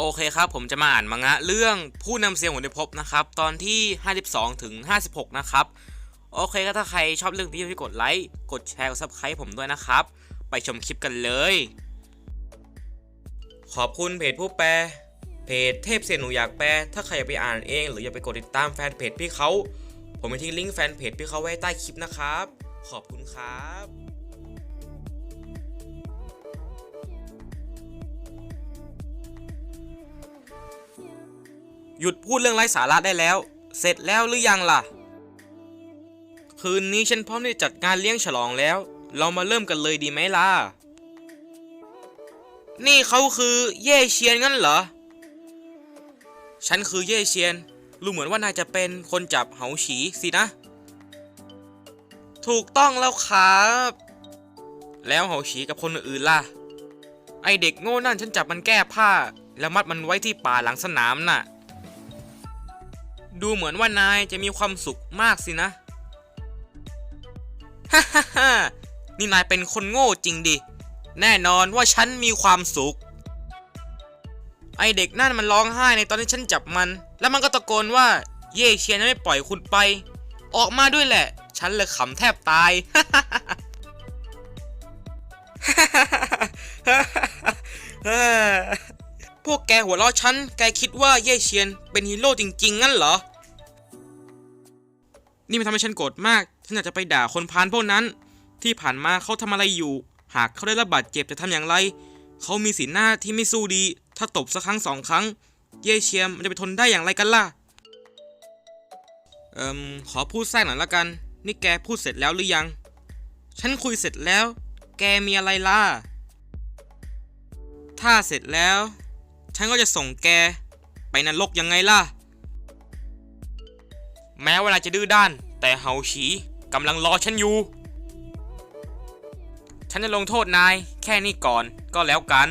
โอเคครับ ผมจะมาอ่านมังงะเรื่องผู้นำเสียงหัวในภพนะครับ ตอนที่ 52 ถึง 56 นะครับ โอเคก็ถ้าใครชอบเรื่องนี้ที่กดไลค์ กดแชร์ กดซับสไครต์ผมด้วยนะครับ ไปชมคลิปกันเลย ขอบคุณเพจผู้แปล เพจเทพเสียนหนูอยากแปล ถ้าใครอยากไปอ่านเอง หรืออยากไปกดติดตามแฟนเพจพี่เขา ผมจะทิ้งลิงก์แฟนเพจพี่เขาไว้ใต้คลิปนะครับ ขอบคุณครับ หยุดพูดเรื่องไร้สาระได้แล้ว เสร็จแล้วหรือยังล่ะ คืนนี้ฉันพร้อมที่จะจัดงานเลี้ยงฉลองแล้ว เรามาเริ่มกันเลยดีไหมล่ะ นี่เขาคือเย่เชียนงั้นเหรอ ฉันคือเย่เชียน รู้เหมือนว่านายจะเป็นคนจับเหาฉีสินะ ถูกต้องแล้วครับ แล้วเหาฉีกับคนอื่นล่ะ ไอเด็กโง่นั่นฉันจับมันแก้ผ้า แล้วมัดมันไว้ที่ป่าหลังสนามน่ะ ดูเหมือนว่านายจะมีความสุขมากสินะ ฮ่าฮ่าฮ่านี่นายเป็นคนโง่จริงดิ แน่นอนว่าฉันมีความสุข ไอเด็กนั่นมันร้องไห้ในตอนที่ฉันจับมัน แล้วมันก็ตะโกนว่า เย่เชียนไม่ปล่อยคุณไป ออกมาด้วยแหละ ฉันเลยขำแทบตายพ วกแกหัวเราะฉัน แกคิดว่าเย่เชียนเป็นฮีโร่จริง ๆ งั้นเหรอ นี่มันทำให้ฉันโกรธมาก ฉันอยากจะไปด่าคนพานพวกนั้น ที่ผ่านมาเขาทำอะไรอยู่ หากเขาได้รับบาดเจ็บจะทำอย่างไร เขามีสีหน้าที่ไม่สู้ดี ถ้าตบสักครั้งสองครั้ง เย่เชียมมันจะไปทนได้อย่างไรกันล่ะ เอิมขอพูดแทรกหน่อยละกัน นี่แกพูดเสร็จแล้วหรือยัง ฉันคุยเสร็จแล้ว แกมีอะไรล่ะ ถ้าเสร็จแล้ว ฉันก็จะส่งแก ไปนรกยังไงล่ะ แม้ว่าจะดื้อด้าน แต่เฮาฉีกำลังรอฉันอยู่ ฉันจะลงโทษนาย แค่นี้ก่อนก็แล้วกัน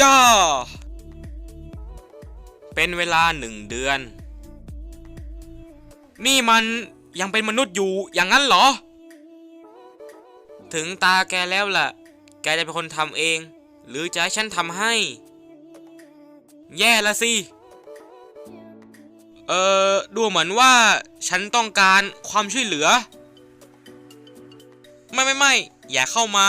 ย่า เป็นเวลาหนึ่งเดือน นี่มันยังเป็นมนุษย์อยู่อย่างนั้นเหรอ ถึงตาแกแล้วล่ะ แกจะเป็นคนทำเอง หรือจะให้ฉันทำให้ แย่ละสิ เอ่อ ดูเหมือนว่าฉันต้องการความช่วยเหลือ ไม่ไม่ไม่อย่าเข้ามา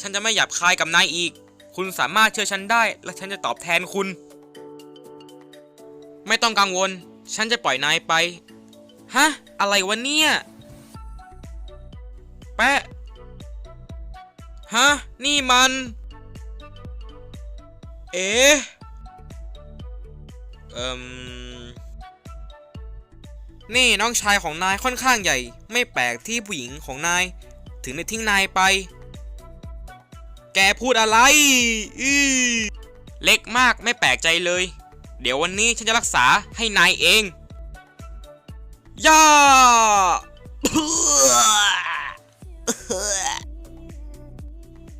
ฉันจะไม่หยาบคายกับนายอีก คุณสามารถเชื่อฉันได้ และฉันจะตอบแทนคุณ ไม่ต้องกังวล ฉันจะปล่อยนายไป ฮะ อะไรวะเนี่ย แปะ ฮะ นี่มัน เอ๊ะเอ่มนี่น้องชายของนายค่อนข้างใหญ่ ไม่แปลกที่ผู้หญิงของนาย ถึงได้ทิ้งนายไป แกพูดอะไรอือเล็กมากไม่แปลกใจเลย เดี๋ยววันนี้ฉันจะรักษาให้นายเอง ย่า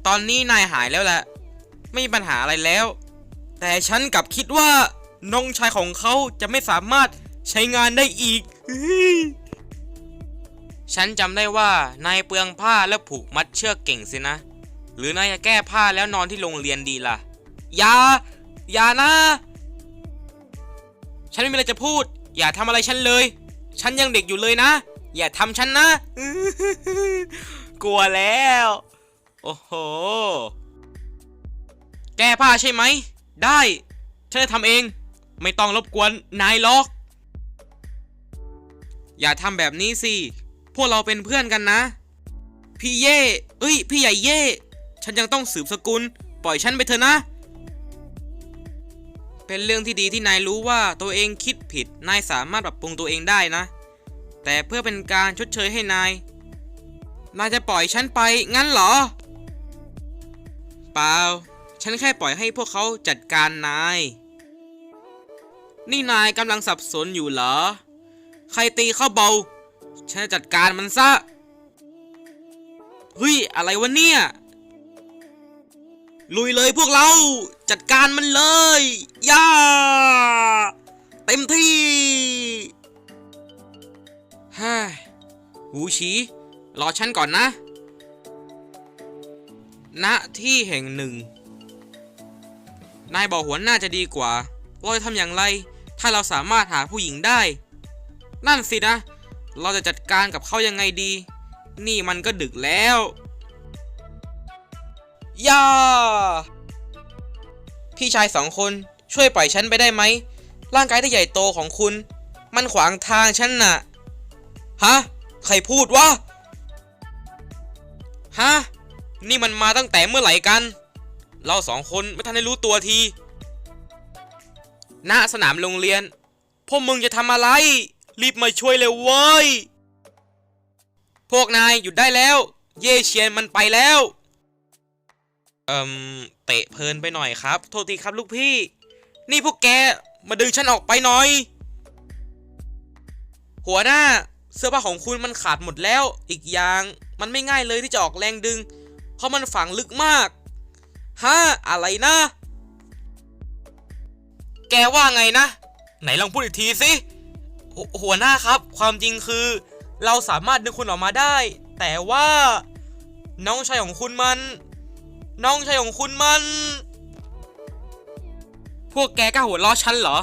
ตอนนี้นายหายแล้วแหละ ไม่มีปัญหาอะไรแล้ว แต่ฉันกลับคิดว่าน้องชายของเขาจะไม่สามารถใช้งานได้อีก ฉันจำได้ว่านายเปลืองผ้าและผูกมัดเชือกเก่งสินะ หรือนายจะแก้ผ้าแล้วนอนที่โรงเรียนดีล่ะ อย่า อย่านะ ฉันไม่มีอะไรจะพูด อย่าทำอะไรฉันเลย ฉันยังเด็กอยู่เลยนะ อย่าทำฉันนะ กลัวแล้ว โอ้โห แก้ผ้าใช่ไหม ได้ฉันจะทำเองไม่ต้องรบกวนนายหรอก อย่าทำแบบนี้สิ พวกเราเป็นเพื่อนกันนะ พี่เย่เอ้ย พี่ใหญ่เย่ ฉันยังต้องสืบสกุล ปล่อยฉันไปเถอะนะ เป็นเรื่องที่ดีที่นายรู้ว่าตัวเองคิดผิด นายสามารถปรับปรุงตัวเองได้นะ แต่เพื่อเป็นการชดเชยให้นาย นายจะปล่อยฉันไปงั้นเหรอ เปล่า ฉันแค่ปล่อยให้พวกเขาจัดการนาย นี่นายกำลังสับสนอยู่เหรอ ใครตีเข้าเบา ฉันจะจัดการมันซะ เฮ้ย อะไรวะเนี่ย ลุยเลยพวกเรา จัดการมันเลย ย่า เต็มที่ฮ่าหูฉีรอฉันก่อนนะณที่แห่งหนึ่ง นายบอกหัวหน้าจะดีกว่าเราจะทำอย่างไร ถ้าเราสามารถหาผู้หญิงได้ นั่นสินะ เราจะจัดการกับเขายังไงดี นี่มันก็ดึกแล้วย่าพี่ชายสองคนช่วยปล่อยฉันไปได้ไหม ร่างกายที่ใหญ่โตของคุณ มันขวางทางฉันน่ะ ฮะ ใครพูดวะ ฮะ นี่มันมาตั้งแต่เมื่อไหร่กัน เราสองคนไม่ทันได้รู้ตัวทีณสนามโรงเรียน พวกมึงจะทำอะไร รีบมาช่วยเร็วเว้ย พวกนายหยุดได้แล้ว เย่เชียนมันไปแล้ว เอ่มเตะเพลินไปหน่อยครับ โทษทีครับลูกพี่ นี่พวกแกมาดึงฉันออกไปหน่อย หัวหน้าเสื้อผ้าของคุณมันขาดหมดแล้ว อีกอย่างมันไม่ง่ายเลยที่จะออกแรงดึง เพราะมันฝังลึกมาก ฮะอะไรนะ แกว่าไงนะ ไหนลองพูดอีกทีสิหหัวหน้าครับ ความจริงคือ เราสามารถดึงคุณออกมาได้ แต่ว่า น้องชายของคุณมัน น้องชายของคุณมัน พวกแกกล้าหัวล้อฉันเหรอ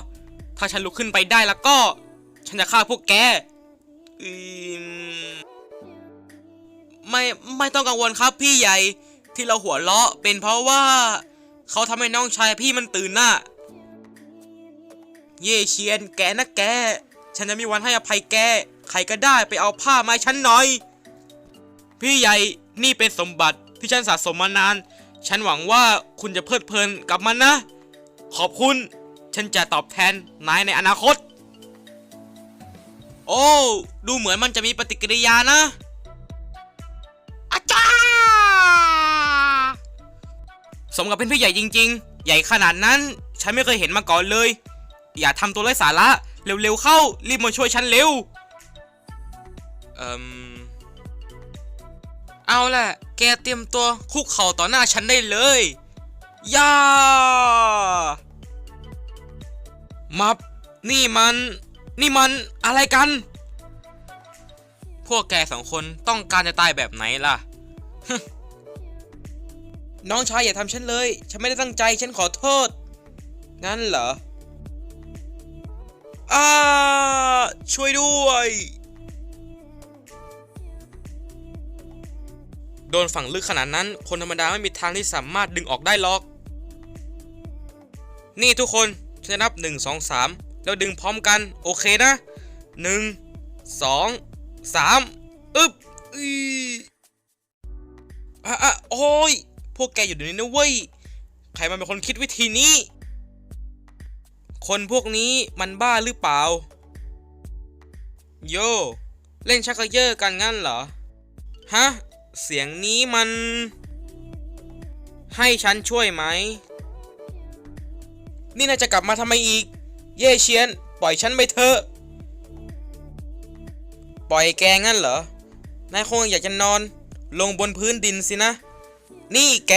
ถ้าฉันลุกขึ้นไปได้แล้วก็ ฉันจะฆ่าพวกแกอืมไม่ไม่ต้องกังวลครับพี่ใหญ่ ที่เราหัวเราะเป็นเพราะว่าเขาทำให้น้องชายพี่มันตื่นน่ะเย่เชียนแกนะแก ฉันจะมีวันให้อภัยแก ใครก็ได้ไปเอาผ้ามาฉันหน่อย พี่ใหญ่นี่เป็นสมบัติที่ฉันสะสมมานาน ฉันหวังว่าคุณจะเพลิดเพลินกับมันนะ ขอบคุณ ฉันจะตอบแทนนายในอนาคต โอ้ ดูเหมือนมันจะมีปฏิกิริยานะ มกับเป็นพี่ใหญ่จริง ๆ ใหญ่ขนาดนั้น ฉันไม่เคยเห็นมาก่อนเลย อย่าทำตัวไร้สาระ เร็วๆเข้า รีบมาช่วยฉันเร็ว เอ่มเอาแหละ แกเตรียมตัวคุกเข่าต่อหน้าฉันได้เลยย่ามับ นี่มัน นี่มันอะไรกัน พวกแกสองคนต้องการจะตายแบบไหนล่ะ น้องชายอย่าทำฉันเลย ฉันไม่ได้ตั้งใจ ฉันขอโทษ งั้นเหรออาช่วยด้วย โดนฝังลึกขนาดนั้น คนธรรมดาไม่มีทางที่สามารถดึงออกได้หรอก นี่ทุกคนฉันจะนับ 1 2 3 แล้วดึงพร้อมกัน โอเคนะ 1 2 3 อึ๊บอีอะอะโอ้ย พวกแกอยู่ในนี้นะเว้ย ใครมันเป็นคนคิดวิธีนี้ คนพวกนี้มันบ้าหรือเปล่า โย เล่นชักเยอร์กันงั้นเหรอ ฮะ เสียงนี้มัน ให้ฉันช่วยไหม นี่นายจะกลับมาทำไมอีก เย่เชียน ปล่อยฉันไปเถอะ ปล่อยแกงั้นเหรอ นายคงอยากจะนอนลงบนพื้นดินสินะ นี่แก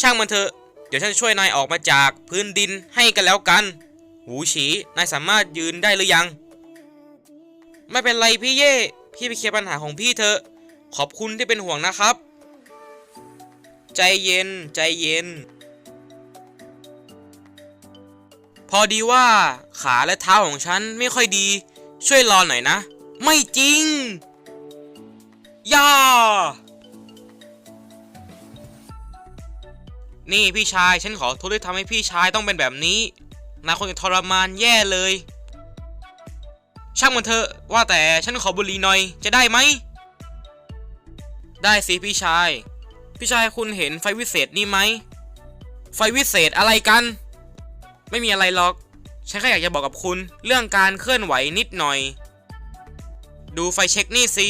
ช่างมันเถอะ เดี๋ยวฉันจะช่วยนายออกมาจากพื้นดินให้กันแล้วกัน หูฉี นายสามารถยืนได้หรือยัง ไม่เป็นไรพี่เย่ พี่ไปเคลียร์ปัญหาของพี่เถอะ ขอบคุณที่เป็นห่วงนะครับ ใจเย็น ใจเย็น พอดีว่าขาและเท้าของฉันไม่ค่อยดี ช่วยรอหน่อยนะ ไม่จริง ย่า นี่พี่ชายฉันขอโทษที่ทำให้พี่ชายต้องเป็นแบบนี้นายคงจะทรมานแย่เลย ช่างมันเถอะว่าแต่ฉันขอบุหรี่หน่อยจะได้ไหม ได้สิพี่ชาย พี่ชายคุณเห็นไฟวิเศษนี่ไหม ไฟวิเศษอะไรกัน ไม่มีอะไรหรอก ฉันแค่อยากจะบอกกับคุณเรื่องการเคลื่อนไหวนิดหน่อย ดูไฟเช็คนี่สิ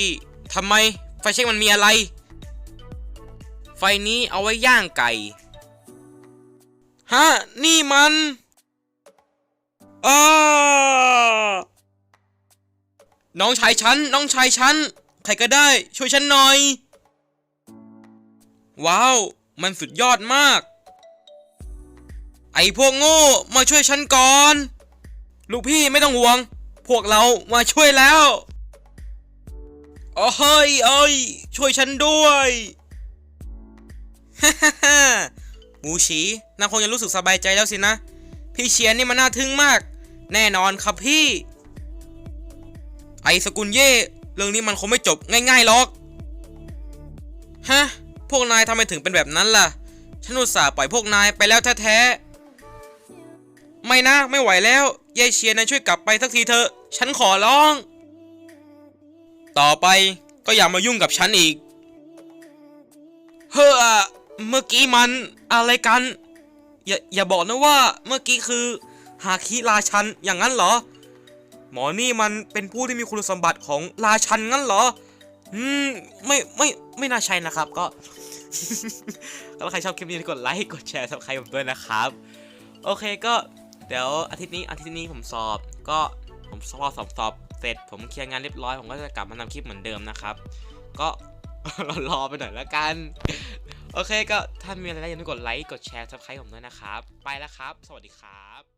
ทำไมไฟเช็คมันมีอะไร ไฟนี้เอาไว้ย่างไก่ ฮะ นี่มันอาน้องชายฉัน น้องชายฉัน ใครก็ได้ ช่วยฉันหน่อย ว้าว มันสุดยอดมาก ไอ้พวกโง่ มาช่วยฉันก่อน ลูกพี่ไม่ต้องห่วง พวกเรามาช่วยแล้วโอ้เฮ้ยเอ้ย ช่วยฉันด้วย ฮ่าฮ่า หมูฉีนางคงจะรู้สึกสบายใจแล้วสินะ พี่เชียนนี่มันน่าทึ่งมาก แน่นอนครับพี่ ไอสกุลเย่ เรื่องนี้มันคงไม่จบง่ายๆหรอก ฮะ พวกนายทำไมถึงเป็นแบบนั้นล่ะ ฉันอุตส่าห์ปล่อยพวกนายไปแล้วแท้ๆ ไม่นะไม่ไหวแล้วเย่เชียนนายช่วยกลับไปสักทีเถอะ ฉันขอร้อง ต่อไปก็อย่ามายุ่งกับฉันอีก เฮ้อ เมื่อกี้มันอะไรกัน อย่าอย่าบอกนะว่าเมื่อกี้คือฮาคิราชันอย่างนั้นเหรอ หมอนี่มันเป็นผู้ที่มีคุณสมบัติของราชันงั้นเหรอ อืมไม่ไม่ไม่น่าใช่นะครับ ก็ก็ถ้าใครชอบคลิปนี้กดไลค์กดแชร์สับใครผมด้วยนะครับ โอเคก็เดี๋ยวอาทิตย์นี้อาทิตย์นี้ผมสอบ ก็ผมสอบสอบสอบเสร็จ ผมเคลียร์งานเรียบร้อยผมก็จะกลับมาทำคลิปเหมือนเดิมนะครับ ก็รอไปหน่อยแล้วกัน โอเคก็ถ้ามีอะไรอย่าลืมกดไลค์กดแชร์ซับใครผมด้วยนะครับ ไปแล้วครับ สวัสดีครับ